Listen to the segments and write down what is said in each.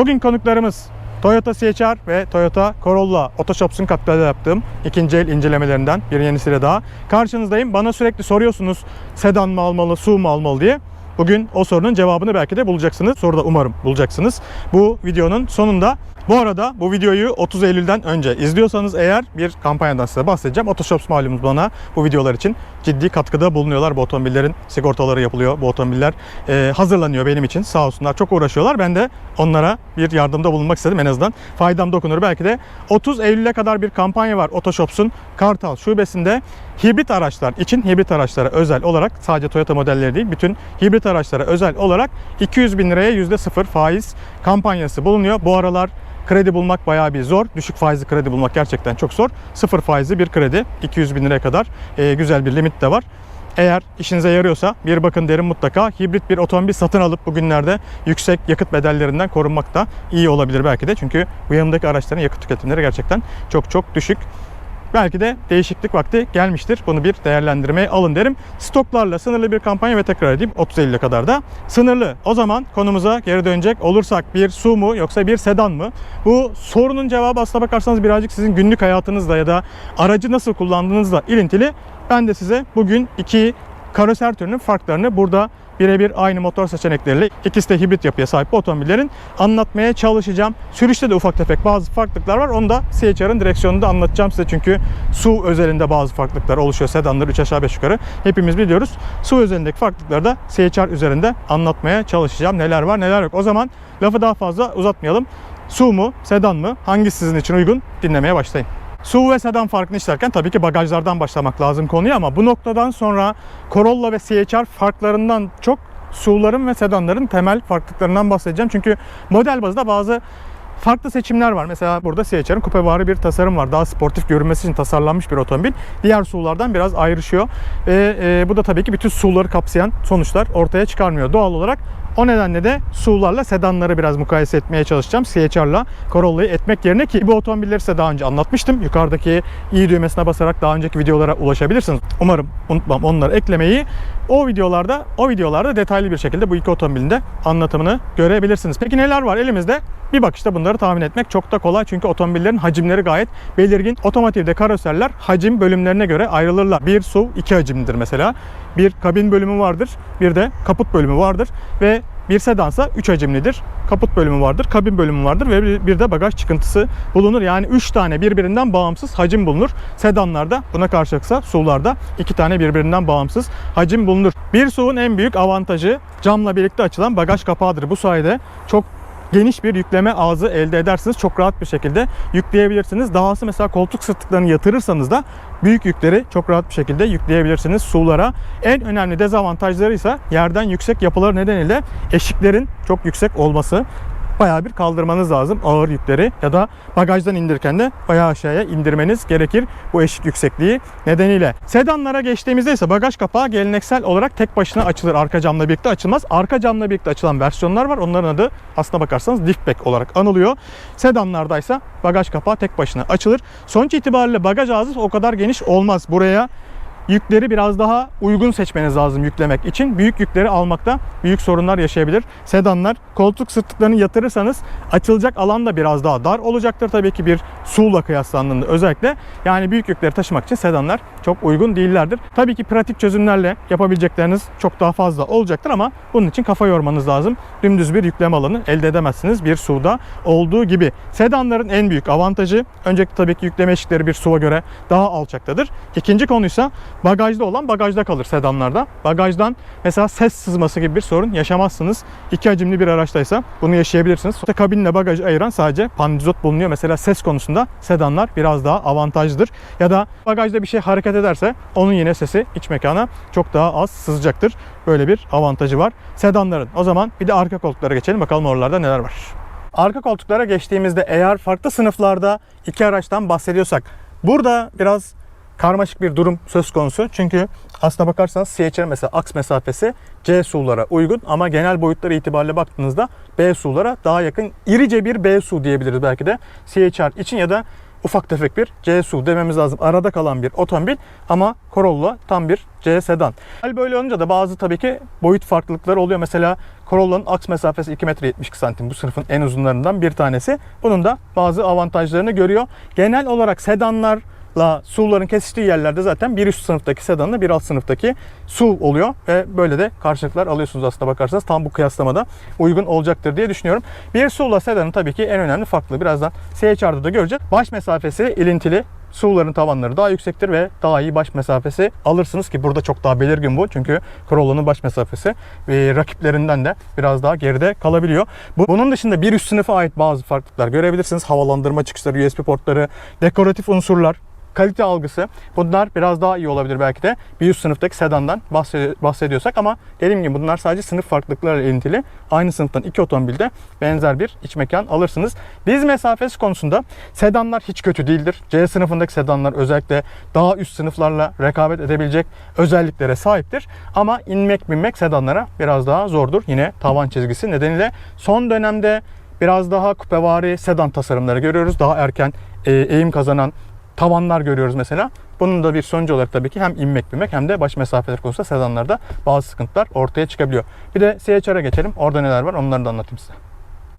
Bugün konuklarımız Toyota CHR ve Toyota Corolla Otoshops'un katkılarıyla yaptığım ikinci el incelemelerinden bir yenisiyle daha. Karşınızdayım. Bana sürekli soruyorsunuz sedan mı almalı, SUV mu almalı diye. Bugün o sorunun cevabını belki de bulacaksınız. Soruda umarım bulacaksınız. Bu videonun sonunda bu arada bu videoyu 30 Eylül'den önce izliyorsanız eğer bir kampanyadan size bahsedeceğim. Otoshops malumunuz bana bu videolar için ciddi katkıda bulunuyorlar. Bu otomobillerin sigortaları yapılıyor. Bu otomobiller e, hazırlanıyor benim için. Sağ olsunlar çok uğraşıyorlar. Ben de onlara bir yardımda bulunmak istedim en azından. Faydam dokunur belki de. 30 Eylül'e kadar bir kampanya var Otoshops'un Kartal şubesinde. Hibrit araçlar için hibrit araçlara özel olarak sadece Toyota modelleri değil bütün hibrit araçlara özel olarak 200 bin liraya %0 faiz kampanyası bulunuyor. Bu aralar kredi bulmak bayağı bir zor. Düşük faizli kredi bulmak gerçekten çok zor. Sıfır faizli bir kredi 200 bin liraya kadar e, güzel bir limit de var. Eğer işinize yarıyorsa bir bakın derim mutlaka. Hibrit bir otomobil satın alıp bugünlerde yüksek yakıt bedellerinden korunmak da iyi olabilir belki de. Çünkü bu yanındaki araçların yakıt tüketimleri gerçekten çok çok düşük. Belki de değişiklik vakti gelmiştir. Bunu bir değerlendirmeye alın derim. Stoklarla sınırlı bir kampanya ve tekrar edeyim 30 Eylül'e kadar da sınırlı. O zaman konumuza geri dönecek olursak bir su mu yoksa bir sedan mı? Bu sorunun cevabı aslına bakarsanız birazcık sizin günlük hayatınızla ya da aracı nasıl kullandığınızla ilintili. Ben de size bugün iki karoser türünün farklarını burada birebir aynı motor seçenekleriyle ikisi de hibrit yapıya sahip otomobillerin anlatmaya çalışacağım. Sürüşte de ufak tefek bazı farklılıklar var. Onu da CHR'ın direksiyonunda anlatacağım size. Çünkü su özelinde bazı farklılıklar oluşuyor. Sedanlar 3 aşağı 5 yukarı. Hepimiz biliyoruz. Su özelindeki farklılıkları da CHR üzerinde anlatmaya çalışacağım. Neler var neler yok. O zaman lafı daha fazla uzatmayalım. Su mu, sedan mı? Hangisi sizin için uygun? Dinlemeye başlayın. SUV ve sedan farkını işlerken tabii ki bagajlardan başlamak lazım konuya ama bu noktadan sonra Corolla ve CHR farklarından çok SUV'ların ve sedanların temel farklılıklarından bahsedeceğim. Çünkü model bazında bazı farklı seçimler var. Mesela burada CHR'ın kupevari bir tasarım var. Daha sportif görünmesi için tasarlanmış bir otomobil. Diğer SUV'lardan biraz ayrışıyor. Ve e, bu da tabii ki bütün SUV'ları kapsayan sonuçlar ortaya çıkarmıyor. Doğal olarak o nedenle de SUV'larla sedanları biraz mukayese etmeye çalışacağım. CHR'la Corolla'yı etmek yerine ki bu otomobilleri size daha önce anlatmıştım. Yukarıdaki i düğmesine basarak daha önceki videolara ulaşabilirsiniz. Umarım unutmam onları eklemeyi. O videolarda o videolarda detaylı bir şekilde bu iki otomobilin de anlatımını görebilirsiniz. Peki neler var elimizde? Bir bakışta bunları tahmin etmek çok da kolay çünkü otomobillerin hacimleri gayet belirgin. Otomotivde karoserler hacim bölümlerine göre ayrılırlar. Bir SUV iki hacimdir mesela. Bir kabin bölümü vardır, bir de kaput bölümü vardır ve bir sedansa 3 hacimlidir. Kaput bölümü vardır, kabin bölümü vardır ve bir- de bagaj çıkıntısı bulunur. Yani 3 tane birbirinden bağımsız hacim bulunur. Sedanlarda buna karşılıksa SUV'larda 2 tane birbirinden bağımsız hacim bulunur. Bir SUV'un en büyük avantajı camla birlikte açılan bagaj kapağıdır. Bu sayede çok geniş bir yükleme ağzı elde edersiniz. Çok rahat bir şekilde yükleyebilirsiniz. Dahası mesela koltuk sırtlıklarını yatırırsanız da büyük yükleri çok rahat bir şekilde yükleyebilirsiniz SUV'lara. En önemli dezavantajları ise yerden yüksek yapıları nedeniyle eşiklerin çok yüksek olması bayağı bir kaldırmanız lazım ağır yükleri ya da bagajdan indirirken de bayağı aşağıya indirmeniz gerekir bu eşik yüksekliği nedeniyle. Sedanlara geçtiğimizde ise bagaj kapağı geleneksel olarak tek başına açılır. Arka camla birlikte açılmaz. Arka camla birlikte açılan versiyonlar var. Onların adı aslına bakarsanız liftback olarak anılıyor. Sedanlarda ise bagaj kapağı tek başına açılır. Sonuç itibariyle bagaj ağzı o kadar geniş olmaz. Buraya yükleri biraz daha uygun seçmeniz lazım yüklemek için. Büyük yükleri almakta büyük sorunlar yaşayabilir. Sedanlar koltuk sırtlıklarını yatırırsanız açılacak alan da biraz daha dar olacaktır tabii ki bir SUV'la kıyaslandığında özellikle. Yani büyük yükleri taşımak için sedanlar çok uygun değillerdir. Tabii ki pratik çözümlerle yapabilecekleriniz çok daha fazla olacaktır ama bunun için kafa yormanız lazım. Dümdüz bir yükleme alanı elde edemezsiniz bir SUV'da olduğu gibi. Sedanların en büyük avantajı öncelikle tabii ki yükleme eşikleri bir SUV'a göre daha alçaktadır. İkinci konuysa bagajda olan bagajda kalır sedanlarda. Bagajdan mesela ses sızması gibi bir sorun yaşamazsınız. İki hacimli bir araçtaysa bunu yaşayabilirsiniz. İşte kabinle bagajı ayıran sadece pandizot bulunuyor. Mesela ses konusunda sedanlar biraz daha avantajlıdır. Ya da bagajda bir şey hareket ederse onun yine sesi iç mekana çok daha az sızacaktır. Böyle bir avantajı var sedanların. O zaman bir de arka koltuklara geçelim bakalım oralarda neler var. Arka koltuklara geçtiğimizde eğer farklı sınıflarda iki araçtan bahsediyorsak burada biraz karmaşık bir durum söz konusu. Çünkü aslına bakarsanız CHR mesela aks mesafesi C SUV'lara uygun ama genel boyutları itibariyle baktığınızda B SUV'lara daha yakın irice bir B SUV diyebiliriz belki de CHR için ya da ufak tefek bir C SUV dememiz lazım. Arada kalan bir otomobil ama Corolla tam bir C sedan. Hal böyle olunca da bazı tabii ki boyut farklılıkları oluyor. Mesela Corolla'nın aks mesafesi 2 metre 72 santim. Bu sınıfın en uzunlarından bir tanesi. Bunun da bazı avantajlarını görüyor. Genel olarak sedanlarla SUV'ların kesiştiği yerlerde zaten bir üst sınıftaki sedanla bir alt sınıftaki SUV oluyor ve böyle de karşılıklar alıyorsunuz aslında bakarsanız tam bu kıyaslamada uygun olacaktır diye düşünüyorum. Bir SUV'la sedanın tabii ki en önemli farklılığı birazdan CHR'da da göreceğiz. Baş mesafesi ilintili SUV'ların tavanları daha yüksektir ve daha iyi baş mesafesi alırsınız ki burada çok daha belirgin bu. Çünkü Corolla'nın baş mesafesi e, rakiplerinden de biraz daha geride kalabiliyor. Bu- Bunun dışında bir üst sınıfa ait bazı farklılıklar görebilirsiniz. Havalandırma çıkışları, USB portları, dekoratif unsurlar, kalite algısı bunlar biraz daha iyi olabilir belki de bir üst sınıftaki sedandan bahsed- bahsediyorsak ama dediğim gibi bunlar sadece sınıf farklılıklarıyla ilintili. Aynı sınıftan iki otomobilde benzer bir iç mekan alırsınız. Diz mesafesi konusunda sedanlar hiç kötü değildir. C sınıfındaki sedanlar özellikle daha üst sınıflarla rekabet edebilecek özelliklere sahiptir. Ama inmek binmek sedanlara biraz daha zordur. Yine tavan çizgisi nedeniyle son dönemde biraz daha kupevari sedan tasarımları görüyoruz. Daha erken e, eğim kazanan tavanlar görüyoruz mesela. Bunun da bir sonucu olarak tabii ki hem inmek binmek hem de baş mesafeler konusunda sedanlarda bazı sıkıntılar ortaya çıkabiliyor. Bir de CHR'a geçelim. Orada neler var onları da anlatayım size.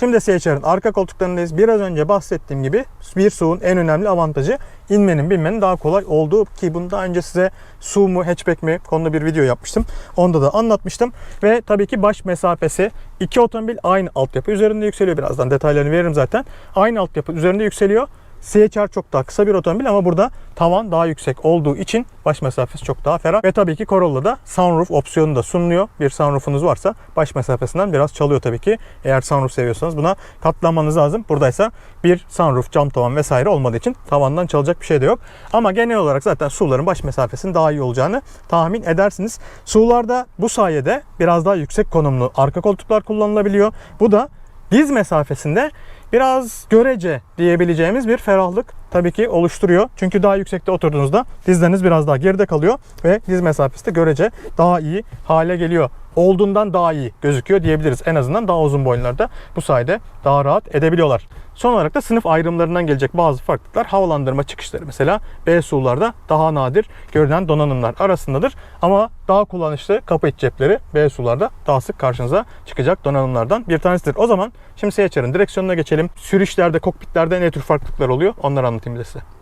Şimdi CHR'ın arka koltuklarındayız. Biraz önce bahsettiğim gibi bir SUV'un en önemli avantajı inmenin binmenin daha kolay olduğu ki bunu daha önce size SUV mu hatchback mi konuda bir video yapmıştım. Onda da anlatmıştım. Ve tabii ki baş mesafesi iki otomobil aynı altyapı üzerinde yükseliyor. Birazdan detaylarını veririm zaten. Aynı altyapı üzerinde yükseliyor. CHR çok daha kısa bir otomobil ama burada tavan daha yüksek olduğu için baş mesafesi çok daha ferah. Ve tabii ki Corolla'da sunroof opsiyonu da sunuluyor. Bir sunroofunuz varsa baş mesafesinden biraz çalıyor tabii ki. Eğer sunroof seviyorsanız buna katlanmanız lazım. Buradaysa bir sunroof, cam tavan vesaire olmadığı için tavandan çalacak bir şey de yok. Ama genel olarak zaten SUV'ların baş mesafesinin daha iyi olacağını tahmin edersiniz. SUV'larda bu sayede biraz daha yüksek konumlu arka koltuklar kullanılabiliyor. Bu da diz mesafesinde biraz görece diyebileceğimiz bir ferahlık tabii ki oluşturuyor. Çünkü daha yüksekte oturduğunuzda dizleriniz biraz daha geride kalıyor ve diz mesafesi de görece daha iyi hale geliyor. Olduğundan daha iyi gözüküyor diyebiliriz. En azından daha uzun boyunlarda bu sayede daha rahat edebiliyorlar. Son olarak da sınıf ayrımlarından gelecek bazı farklılıklar havalandırma çıkışları mesela B SUV'larda daha nadir görülen donanımlar arasındadır. Ama daha kullanışlı kapı iç cepleri B SUV'larda daha sık karşınıza çıkacak donanımlardan bir tanesidir. O zaman şimdi CHR'ın direksiyonuna geçelim. Sürüşlerde, kokpitlerde ne tür farklılıklar oluyor onları anlatayım size.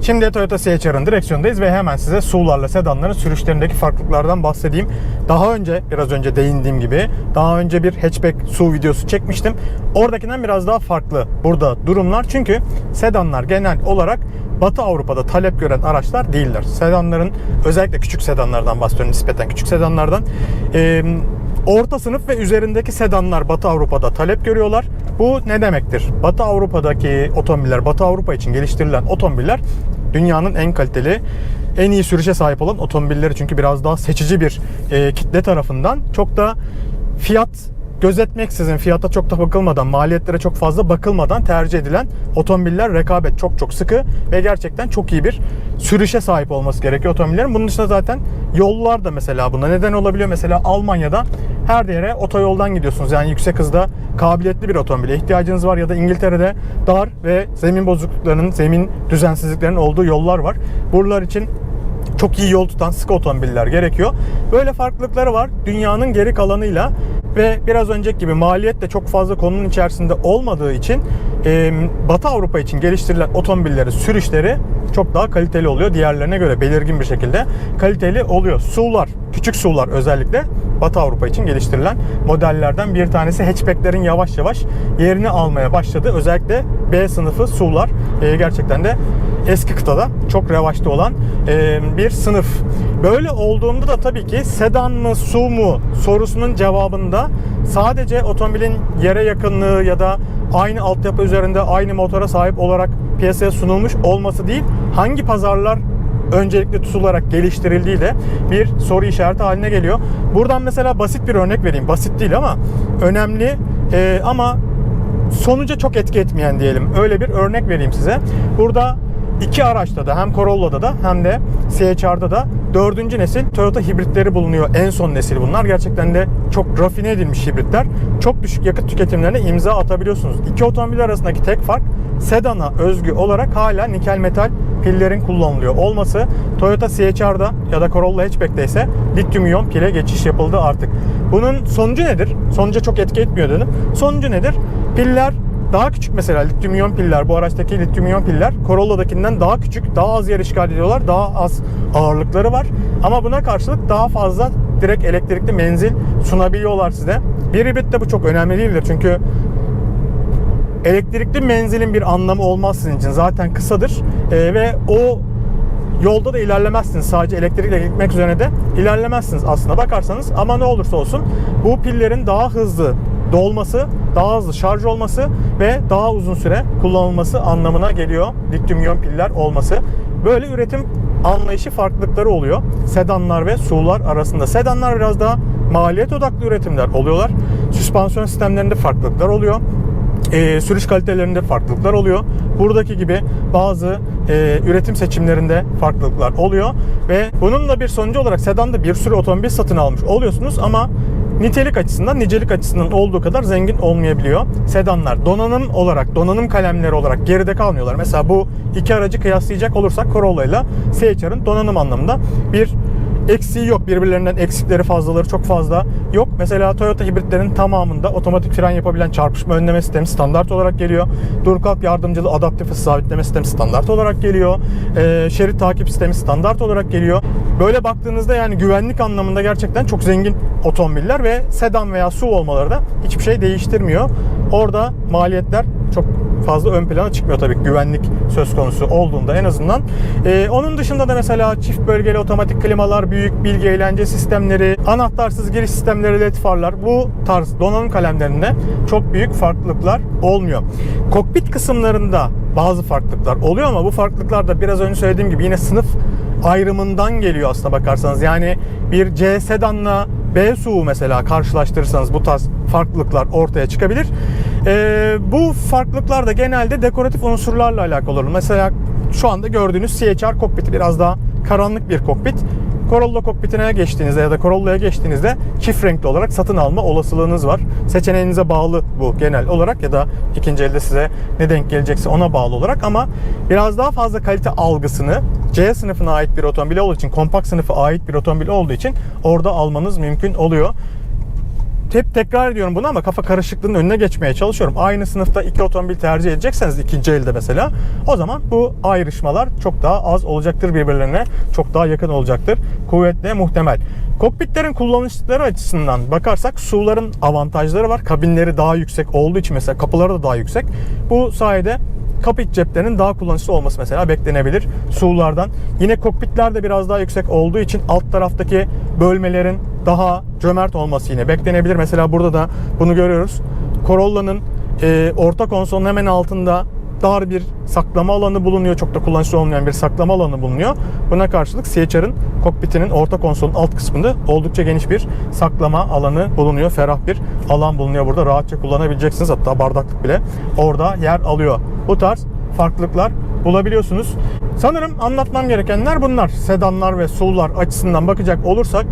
Şimdi Toyota CHR'ın direksiyondayız ve hemen size SUV'larla sedanların sürüşlerindeki farklılıklardan bahsedeyim. Daha önce, biraz önce değindiğim gibi, daha önce bir hatchback SUV videosu çekmiştim. Oradakinden biraz daha farklı burada durumlar. Çünkü sedanlar genel olarak Batı Avrupa'da talep gören araçlar değiller. Sedanların, özellikle küçük sedanlardan bahsediyorum, nispeten küçük sedanlardan. Ee, Orta sınıf ve üzerindeki sedanlar Batı Avrupa'da talep görüyorlar. Bu ne demektir? Batı Avrupa'daki otomobiller, Batı Avrupa için geliştirilen otomobiller dünyanın en kaliteli, en iyi sürüşe sahip olan otomobilleri. Çünkü biraz daha seçici bir e, kitle tarafından çok da fiyat gözetmeksizin fiyata çok da bakılmadan, maliyetlere çok fazla bakılmadan tercih edilen otomobiller rekabet çok çok sıkı ve gerçekten çok iyi bir sürüşe sahip olması gerekiyor otomobillerin. Bunun dışında zaten yollar da mesela buna neden olabiliyor. Mesela Almanya'da her yere otoyoldan gidiyorsunuz. Yani yüksek hızda kabiliyetli bir otomobile ihtiyacınız var ya da İngiltere'de dar ve zemin bozukluklarının, zemin düzensizliklerinin olduğu yollar var. Buralar için çok iyi yol tutan sıkı otomobiller gerekiyor. Böyle farklılıkları var dünyanın geri kalanıyla ve biraz önceki gibi maliyet de çok fazla konunun içerisinde olmadığı için e, Batı Avrupa için geliştirilen otomobillerin sürüşleri çok daha kaliteli oluyor. Diğerlerine göre belirgin bir şekilde kaliteli oluyor. SUV'lar, küçük SUV'lar özellikle Batı Avrupa için geliştirilen modellerden bir tanesi. Hatchback'lerin yavaş yavaş yerini almaya başladı. Özellikle B sınıfı SUV'lar e, gerçekten de eski kıtada çok revaçta olan e, bir sınıf. Böyle olduğunda da tabii ki sedan mı SUV mu sorusunun cevabında sadece otomobilin yere yakınlığı ya da aynı altyapı üzerinde aynı motora sahip olarak piyasaya sunulmuş olması değil, hangi pazarlar öncelikli tutularak geliştirildiği de bir soru işareti haline geliyor. Buradan mesela basit bir örnek vereyim. Basit değil ama önemli e, ama sonuca çok etki etmeyen diyelim. Öyle bir örnek vereyim size. Burada iki araçta da hem Corolla'da da hem de CHR'da da dördüncü nesil Toyota hibritleri bulunuyor. En son nesil bunlar. Gerçekten de çok rafine edilmiş hibritler. Çok düşük yakıt tüketimlerine imza atabiliyorsunuz. İki otomobil arasındaki tek fark sedana özgü olarak hala nikel metal pillerin kullanılıyor olması. Toyota CHR'da ya da Corolla Hatchback'te ise lityum iyon pile geçiş yapıldı artık. Bunun sonucu nedir? Sonuca çok etki etmiyor dedim. Sonucu nedir? Piller daha küçük mesela lityum iyon piller bu araçtaki lityum iyon piller Corolla'dakinden daha küçük, daha az yer işgal ediyorlar, daha az ağırlıkları var. Ama buna karşılık daha fazla direkt elektrikli menzil sunabiliyorlar size. Bir hibritte bu çok önemli değildir çünkü elektrikli menzilin bir anlamı olmaz sizin için. Zaten kısadır Ee, ve o yolda da ilerlemezsiniz. Sadece elektrikle gitmek üzerine de ilerlemezsiniz aslına bakarsanız. Ama ne olursa olsun bu pillerin daha hızlı dolması, daha hızlı şarj olması ve daha uzun süre kullanılması anlamına geliyor lityum iyon piller olması. Böyle üretim anlayışı farklılıkları oluyor. Sedanlar ve SUV'lar arasında. Sedanlar biraz daha maliyet odaklı üretimler oluyorlar. Süspansiyon sistemlerinde farklılıklar oluyor e, sürüş kalitelerinde farklılıklar oluyor. Buradaki gibi bazı e, üretim seçimlerinde farklılıklar oluyor ve bunun da bir sonucu olarak sedanda bir sürü otomobil satın almış oluyorsunuz ama nitelik açısından, nicelik açısından olduğu kadar zengin olmayabiliyor. Sedanlar donanım olarak, donanım kalemleri olarak geride kalmıyorlar. Mesela bu iki aracı kıyaslayacak olursak Corolla ile CHR'ın donanım anlamında bir eksiği yok. Birbirlerinden eksikleri fazlaları çok fazla yok. Mesela Toyota hibritlerin tamamında otomatik fren yapabilen çarpışma önleme sistemi standart olarak geliyor. Dur kalk yardımcılı adaptif hız sabitleme sistemi standart olarak geliyor. Ee, şerit takip sistemi standart olarak geliyor. Böyle baktığınızda yani güvenlik anlamında gerçekten çok zengin otomobiller ve sedan veya SUV olmaları da hiçbir şey değiştirmiyor. Orada maliyetler çok fazla ön plana çıkmıyor tabii güvenlik söz konusu olduğunda en azından. Ee, onun dışında da mesela çift bölgeli otomatik klimalar, büyük bilgi eğlence sistemleri, anahtarsız giriş sistemleri, led farlar bu tarz donanım kalemlerinde çok büyük farklılıklar olmuyor. Kokpit kısımlarında bazı farklılıklar oluyor ama bu farklılıklar da biraz önce söylediğim gibi yine sınıf ayrımından geliyor aslında bakarsanız. Yani bir C sedanla B SUV mesela karşılaştırırsanız bu tarz farklılıklar ortaya çıkabilir. Ee, bu farklılıklar da genelde dekoratif unsurlarla alakalı olur. Mesela şu anda gördüğünüz CHR kokpiti biraz daha karanlık bir kokpit. Corolla kokpitine geçtiğinizde ya da Corolla'ya geçtiğinizde çift renkli olarak satın alma olasılığınız var. Seçeneğinize bağlı bu genel olarak ya da ikinci elde size ne denk gelecekse ona bağlı olarak ama biraz daha fazla kalite algısını C sınıfına ait bir otomobil olduğu için, kompakt sınıfa ait bir otomobil olduğu için orada almanız mümkün oluyor hep tekrar ediyorum bunu ama kafa karışıklığının önüne geçmeye çalışıyorum. Aynı sınıfta iki otomobil tercih edecekseniz ikinci elde mesela o zaman bu ayrışmalar çok daha az olacaktır birbirlerine. Çok daha yakın olacaktır. Kuvvetle muhtemel. Kokpitlerin kullanışları açısından bakarsak SUV'ların avantajları var. Kabinleri daha yüksek olduğu için mesela kapıları da daha yüksek. Bu sayede kapı iç ceplerinin daha kullanışlı olması mesela beklenebilir SUV'lardan. Yine kokpitler de biraz daha yüksek olduğu için alt taraftaki bölmelerin daha cömert olması yine beklenebilir. Mesela burada da bunu görüyoruz. Corolla'nın e, orta konsolun hemen altında dar bir saklama alanı bulunuyor. Çok da kullanışlı olmayan bir saklama alanı bulunuyor. Buna karşılık CHR'ın kokpitinin orta konsolun alt kısmında oldukça geniş bir saklama alanı bulunuyor. Ferah bir alan bulunuyor burada. Rahatça kullanabileceksiniz. Hatta bardaklık bile orada yer alıyor. Bu tarz farklılıklar bulabiliyorsunuz. Sanırım anlatmam gerekenler bunlar. Sedanlar ve SUV'lar açısından bakacak olursak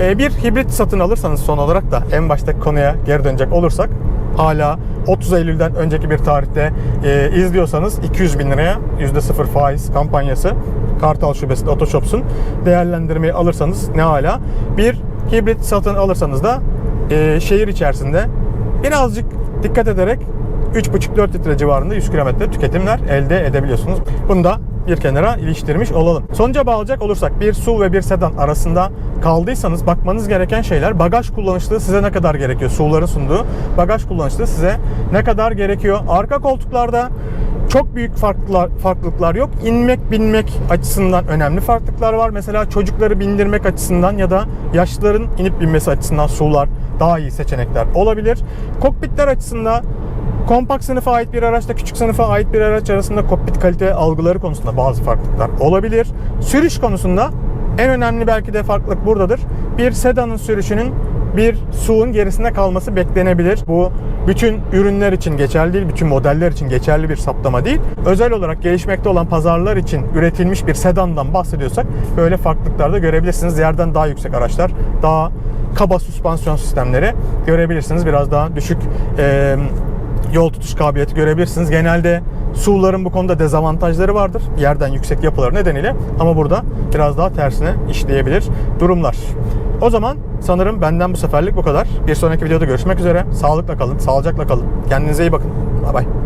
e, bir hibrit satın alırsanız son olarak da en baştaki konuya geri dönecek olursak hala 30 Eylül'den önceki bir tarihte e, izliyorsanız 200 bin liraya %0 faiz kampanyası Kartal Şubesi'nde Otoshops'un değerlendirmeyi alırsanız ne hala bir hibrit satın alırsanız da e, şehir içerisinde birazcık dikkat ederek 3,5-4 litre civarında 100 kilometre tüketimler elde edebiliyorsunuz. Bunu da bir kenara iliştirmiş olalım. Sonuca bağlayacak olursak bir SUV ve bir sedan arasında kaldıysanız bakmanız gereken şeyler bagaj kullanışlığı size ne kadar gerekiyor? SUV'ların sunduğu bagaj kullanışlığı size ne kadar gerekiyor? Arka koltuklarda çok büyük farklılar, farklılıklar yok. İnmek binmek açısından önemli farklılıklar var. Mesela çocukları bindirmek açısından ya da yaşlıların inip binmesi açısından SUV'lar daha iyi seçenekler olabilir. Kokpitler açısından kompakt sınıfa ait bir araçla küçük sınıfa ait bir araç arasında kokpit kalite algıları konusunda bazı farklılıklar olabilir. Sürüş konusunda en önemli belki de farklılık buradadır. Bir sedanın sürüşünün bir SUV'un gerisinde kalması beklenebilir. Bu bütün ürünler için geçerli değil, bütün modeller için geçerli bir saptama değil. Özel olarak gelişmekte olan pazarlar için üretilmiş bir sedandan bahsediyorsak böyle farklılıklar da görebilirsiniz. Yerden daha yüksek araçlar, daha kaba süspansiyon sistemleri görebilirsiniz. Biraz daha düşük e, yol tutuş kabiliyeti görebilirsiniz. Genelde SUV'ların bu konuda dezavantajları vardır. Yerden yüksek yapıları nedeniyle. Ama burada biraz daha tersine işleyebilir durumlar. O zaman sanırım benden bu seferlik bu kadar. Bir sonraki videoda görüşmek üzere. Sağlıkla kalın, sağlıcakla kalın. Kendinize iyi bakın. Bay bay.